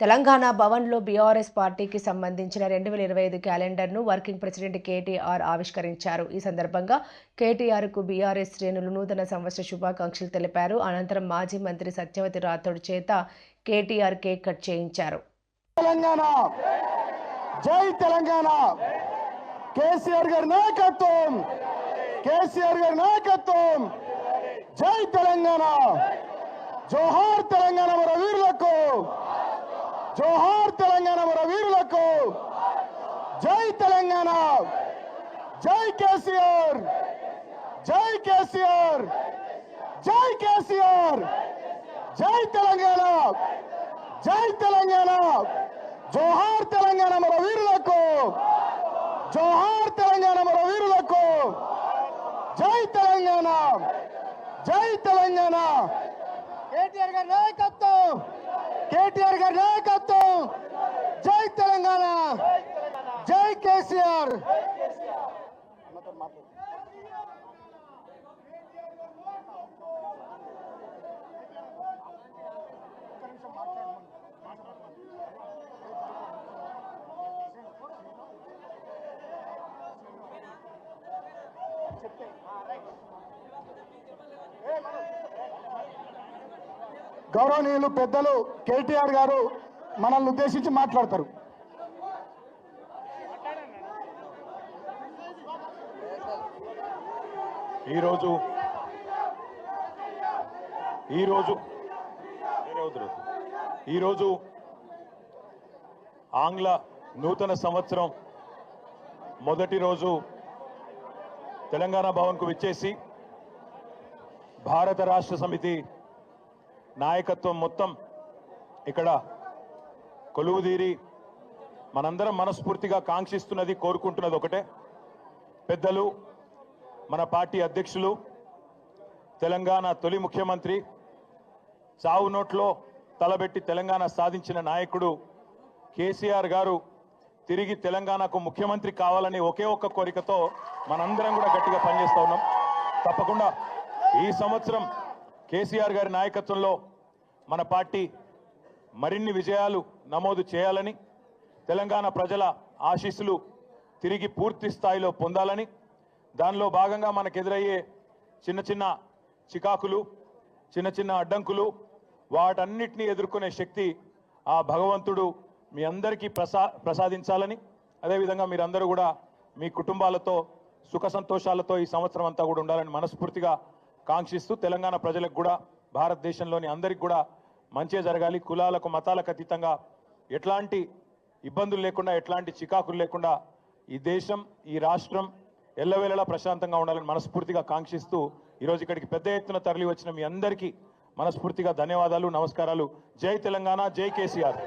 తెలంగాణ భవన్లో బీఆర్ఎస్ పార్టీకి సంబంధించిన రెండు వేల ఇరవై ఐదు క్యాలెండర్ను వర్కింగ్ ప్రెసిడెంట్ కేటీఆర్ ఆవిష్కరించారు. ఈ సందర్భంగా కేటీఆర్కు బీఆర్ఎస్ శ్రేణులు నూతన సంవత్సర శుభాకాంక్షలు తెలిపారు. అనంతరం మాజీ మంత్రి సత్యవతి రాథోడ్ చేత కేటీఆర్ కేక్ కట్ చేయించారు. తెలంగాణ! జై తెలంగాణ! కేసీఆర్ గారి నాయకత్వం! కేసీఆర్ గారి నాయకత్వం! జై తెలంగాణ! జోహార్ తెలంగాణ మన వీరులకు జోహార్ తెలంగాణ మన వీరులకు. జై తెలంగాణ. జై కేసీఆర్. జై కేసీఆర్. జై కేసీఆర్. జై తెలంగాణ. జై తెలంగాణ. జోహార్ తెలంగాణ మన వీరులకు. జోహార్ తెలంగాణ మన వీరులకు. జై తెలంగాణ. జై తెలంగాణ. కేటీఆర్ గారి నాయకత్వం. కేటీఆర్ గారి నాయకత్వం. జై తెలంగాణ. జై కేసీఆర్. గౌరవనీయులు పెద్దలు కేటీఆర్ గారు మనల్ని ఉద్దేశించి మాట్లాడతారు. ఈరోజు ఈరోజు ఈరోజు ఆంగ్ల నూతన సంవత్సరం మొదటి రోజు తెలంగాణ భవన్కు విచ్చేసి భారత రాష్ట్ర సమితి నాయకత్వం మొత్తం ఇక్కడ కొలువుదీరి మనందరం మనస్ఫూర్తిగా కాంక్షిస్తున్నది కోరుకుంటున్నది ఒకటే. పెద్దలు మన పార్టీ అధ్యక్షులు తెలంగాణ తొలి ముఖ్యమంత్రి చావు నోట్లో తలబెట్టి తెలంగాణ సాధించిన నాయకుడు కేసీఆర్ గారు తిరిగి తెలంగాణకు ముఖ్యమంత్రి కావాలని ఒకే ఒక్క కోరికతో మనందరం కూడా గట్టిగా పనిచేస్తూ ఉన్నాం. తప్పకుండా ఈ సంవత్సరం కేసీఆర్ గారి నాయకత్వంలో మన పార్టీ మరిన్ని విజయాలు నమోదు చేయాలని తెలంగాణ ప్రజల ఆశీస్సులు తిరిగి పూర్తి స్థాయిలో పొందాలని దానిలో భాగంగా మనకు ఎదురయ్యే చిన్న చిన్న చికాకులు చిన్న చిన్న అడ్డంకులు వాటన్నిటినీ ఎదుర్కొనే శక్తి ఆ భగవంతుడు మీ అందరికీ ప్రసా ప్రసాదించాలని అదేవిధంగా మీరందరూ కూడా మీ కుటుంబాలతో సుఖ సంతోషాలతో ఈ సంవత్సరం అంతా కూడా ఉండాలని మనస్ఫూర్తిగా కాంక్షిస్తూ తెలంగాణ ప్రజలకు కూడా భారతదేశంలోని అందరికి కూడా మంచే జరగాలి. కులాలకు మతాలకు అతీతంగా ఎట్లాంటి ఇబ్బందులు లేకుండా ఎట్లాంటి చికాకులు లేకుండా ఈ దేశం ఈ రాష్ట్రం ఎల్లవేళలా ప్రశాంతంగా ఉండాలని మనస్ఫూర్తిగా కాంక్షిస్తూ ఈరోజు ఇక్కడికి పెద్ద ఎత్తున తరలి వచ్చిన మీ అందరికీ మనస్ఫూర్తిగా ధన్యవాదాలు నమస్కారాలు. జై తెలంగాణ జై కేసీఆర్.